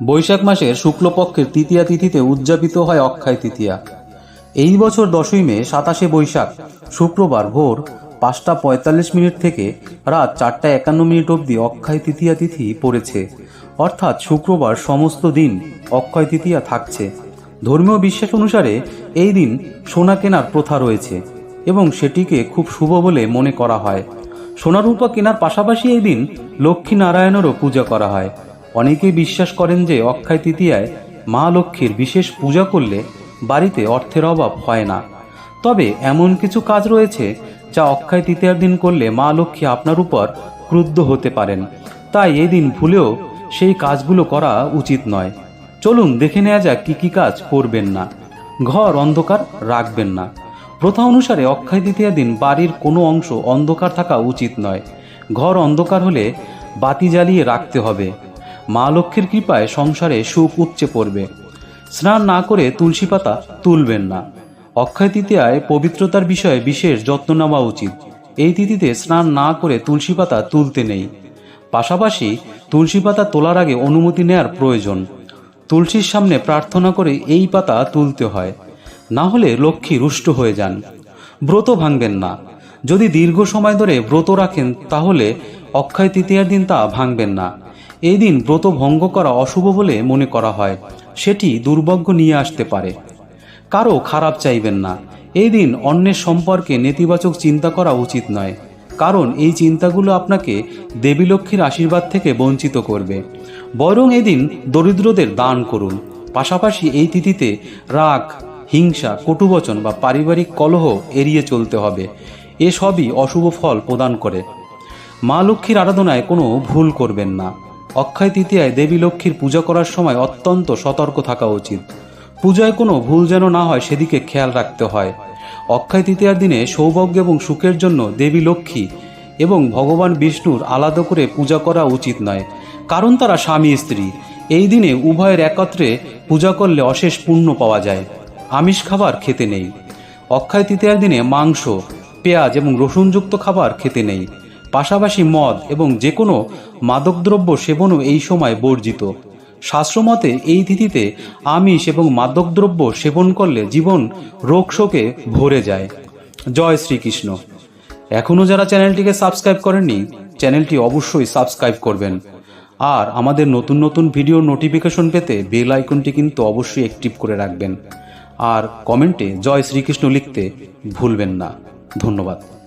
বৈশাখ মাসের শুক্লপক্ষের তৃতীয়া তিথিতে উদযাপিত হয় অক্ষয় তৃতীয়া। এই বছর দশই মে, সাতাশে বৈশাখ, শুক্রবার ভোর পাঁচটা পঁয়তাল্লিশ মিনিট থেকে রাত চারটা একান্ন মিনিট অবধি অক্ষয় তৃতীয়া তিথি পড়েছে। অর্থাৎ শুক্রবার সমস্ত দিন অক্ষয় তৃতীয়া থাকছে। ধর্মীয় বিশ্বাস অনুসারে এই দিন সোনা কেনার প্রথা রয়েছে এবং সেটিকে খুব শুভ বলে মনে করা হয়। সোনা রূপা কেনার পাশাপাশি এই দিন লক্ষ্মী নারায়ণেরও পূজা করা হয়। অনেকেই বিশ্বাস করেন যে অক্ষয় তৃতীয়ায় মা লক্ষ্মীর বিশেষ পূজা করলে বাড়িতে অর্থের অভাব হয় না। তবে এমন কিছু কাজ রয়েছে যা অক্ষয় তৃতীয়ার দিন করলে মা লক্ষ্মী আপনার উপর ক্রুদ্ধ হতে পারেন। তাই এই দিন ভুলেও সেই কাজগুলো করা উচিত নয়। চলুন দেখে নেওয়া যাক কী কী কাজ করবেন না। ঘর অন্ধকার রাখবেন না। প্রথা অনুসারে অক্ষয় তৃতীয়া দিন বাড়ির কোনো অংশ অন্ধকার থাকা উচিত নয়। ঘর অন্ধকার হলে বাতি জ্বালিয়ে রাখতে হবে। মা লক্ষ্মীর কৃপায় সংসারে সুখ উপচে পড়বে। স্নান না করে তুলসী পাতা তুলবেন না। অক্ষয় তৃতীয়ায় পবিত্রতার বিষয়ে বিশেষ যত্ন নেওয়া উচিত। এই তিথিতে স্নান না করে তুলসী পাতা তুলতে নেই। পাশাপাশি তুলসী পাতা তোলার আগে অনুমতি নেয়ার প্রয়োজন। তুলসীর সামনে প্রার্থনা করে এই পাতা তুলতে হয়। না হলে লক্ষ্মী রুষ্ট হয়ে যান। ব্রত ভাঙবেন না। যদি দীর্ঘ সময় ধরে ব্রত রাখেন, তাহলে অক্ষয় তৃতীয়ার দিন তা ভাঙবেন না। এই দিন ব্রত ভঙ্গ করা অশুভ বলে মনে করা হয়। সেটি দুর্ভাগ্য নিয়ে আসতে পারে। কারও খারাপ চাইবেন না। এই দিন অন্যের সম্পর্কে নেতিবাচক চিন্তা করা উচিত নয়। কারণ এই চিন্তাগুলো আপনাকে দেবী লক্ষ্মীর আশীর্বাদ থেকে বঞ্চিত করবে। বরং এদিন দরিদ্রদের দান করুন। পাশাপাশি এই তিথিতে রাগ, হিংসা, কটুবচন বা পারিবারিক কলহ এড়িয়ে চলতে হবে। এসবই অশুভ ফল প্রদান করে। মা লক্ষ্মীর আরাধনায় কোনো ভুল করবেন না। অক্ষয় তৃতীয়ায় দেবী লক্ষ্মীর পূজা করার সময় অত্যন্ত সতর্ক থাকা উচিত। পূজায় কোনো ভুল যেন না হয়, সেদিকে খেয়াল রাখতে হয়। অক্ষয় তৃতীয়ার দিনে সৌভাগ্য এবং সুখের জন্য দেবী লক্ষ্মী এবং ভগবান বিষ্ণুর আলাদা করে পূজা করা উচিত নয়, কারণ তারা স্বামী স্ত্রী। এই দিনে উভয়ের একত্রে পূজা করলে অশেষ পুণ্য পাওয়া যায়। আমিষ খাবার খেতে নেই। অক্ষয় তৃতীয়ার দিনে মাংস, পেঁয়াজ এবং রসুনযুক্ত খাবার খেতে নেই। পাশাপাশি মদ এবং যে কোনো মাদকদ্রব্য সেবনও এই সময় বর্জিত। শাস্ত্রমতে এই তিথিতে আমিষ এবং মাদকদ্রব্য সেবন করলে জীবন রোগ শোকে ভরে যায়। জয় শ্রীকৃষ্ণ। এখনও যারা চ্যানেলটিকে সাবস্ক্রাইব করেননি, চ্যানেলটি অবশ্যই সাবস্ক্রাইব করবেন। আর আমাদের নতুন নতুন ভিডিও নোটিফিকেশন পেতে বেল আইকনটি কিন্তু অবশ্যই অ্যাক্টিভ করে রাখবেন। আর কমেন্টে জয় শ্রীকৃষ্ণ লিখতে ভুলবেন না। ধন্যবাদ।